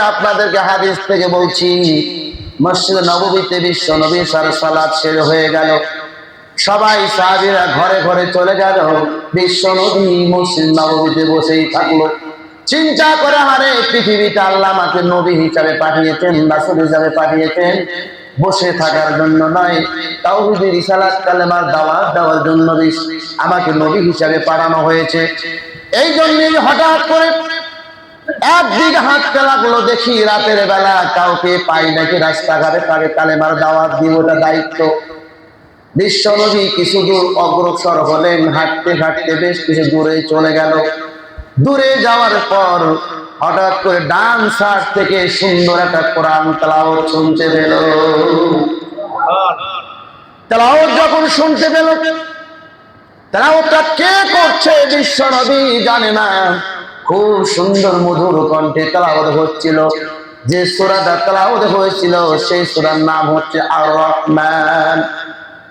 আপনাদেরকে হাদিস থেকে বলছি। মসজিদ নববীতে বিশ্ব নবী সার সালাদ শেষ হয়ে গেল। সবাই সাহাবীরা ঘরে ঘরে চলে গেল। বিশ্ব নবী মসজিদ নববীতে বসেই থাকল। চিন্তা করে হারে পৃথিবীতে আল্লাহ আমাকে নবী হিসাবে পাঠিয়েছেন, রাসূল হিসাবে পাঠিয়েছেন। বসে থাকার জন্য নয়, তাওহীদের রিসালাত, কালেমার দাওয়াত দেওয়ার জন্য আমাকে নবী হিসাবে পাঠানো হয়েছে। এই জন্যই হঠাৎ করে একদিকে হাঁটতে লাগল দেখি রাতের বেলা কাউকে পাই নাকি রাস্তাঘাটে তাকে কালেমার দাওয়াত দিব ওটা দায়িত্ব। বিশ্বনবী কিছু দূর অগ্রসর হলেন, হাঁটতে হাঁটতে বেশ কিছু দূরে চলে গেল। দূরে যাওয়ার পর হঠাৎ করে ডান সাইড থেকে সুন্দর একটা কোরআন তালাওয়াত শুনতে পেল। তালাওয়াত যখন শুনতে পেল, তালাওয়াতটা কে করছে বিশ্বনবী জানে না। খুব সুন্দর মধুর কণ্ঠে তালাওয়াত হচ্ছিল। যে সূরাটা তালাওয়াত হয়েছিল, সেই সুরার নাম হচ্ছে আর রহমান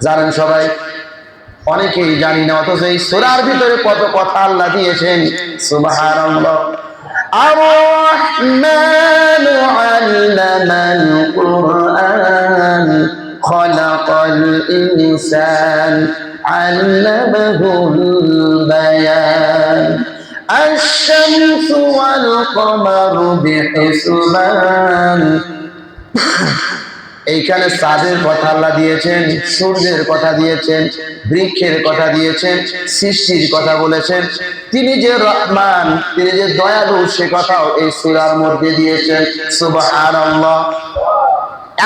জানেন সবাই? অনেকেই জানি না অথচ এই সূরার ভিতরে কত কথা আল্লাহ দিয়েছেন সুবহানাল্লাহ الرحمن علم القرآن خلق الإنسان علمه البيان الشمس والقمر بحسبان এইখানে চাঁদের কথা আল্লাহ দিয়েছেন, সূর্যের কথা দিয়েছেন, বৃক্ষের কথা দিয়েছেন, সৃষ্টির কথা বলেছেন। তিনি যে রহমান, তিনি যে দয়ালু, সে কথাও এই সুরার মধ্যে দিয়েছেন। সুবহানাল্লাহ।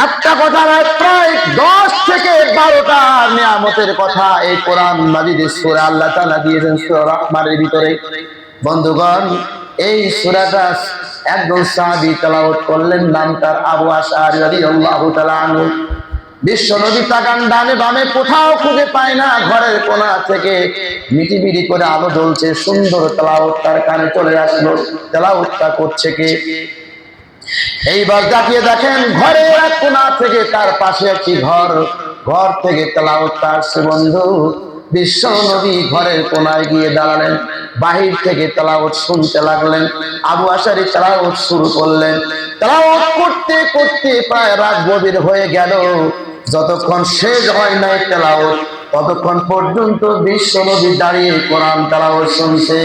একটা কথা নয়, প্রায় দশ থেকে বারোটা নিয়ামতের কথা এই কোরআন মাজিদের সূরা আল্লাহ তাআলা দিয়েছেন, সূরা রহমানের ভিতরে। বন্ধুগণ, এই সূরাটা একজন সাহাবী তেলাওয়াত করলেন, নাম তার আবু আশআরি রাদিয়াল্লাহু তাআলা আনহু। বিশ্ব নবী তাকান ডানে বামে কোথাও খুঁজে পায় না, ঘরের কোনা থেকে মিটিমিটি করে আলো জ্বলছে, সুন্দর তেলাওয়াত তার কানে চলে আসলো। তেলাওয়াতটা করছে কে? এইবার তাকিয়ে দেখেন ঘরে এক কোনা থেকে তার পাশে একটি ঘর। ঘর থেকে তেলাওয়াত আসছে, বন্ধু। বিশ্ব নবী ঘরের কোনায় গিয়ে দাঁড়ালেন। বাহির থেকে তেলাওত শুনতে লাগলেন। আবু আশারি তেলাওত শুরু করলেন। তেলাওত করতে করতে প্রায় রাত গভীর হয়ে গেল। যতক্ষণ শেষ হয় নাই তেলাওত ততক্ষণ পর্যন্ত বিশ্ব নবী দাঁড়িয়ে কোরআন তেলাওত শুনছে।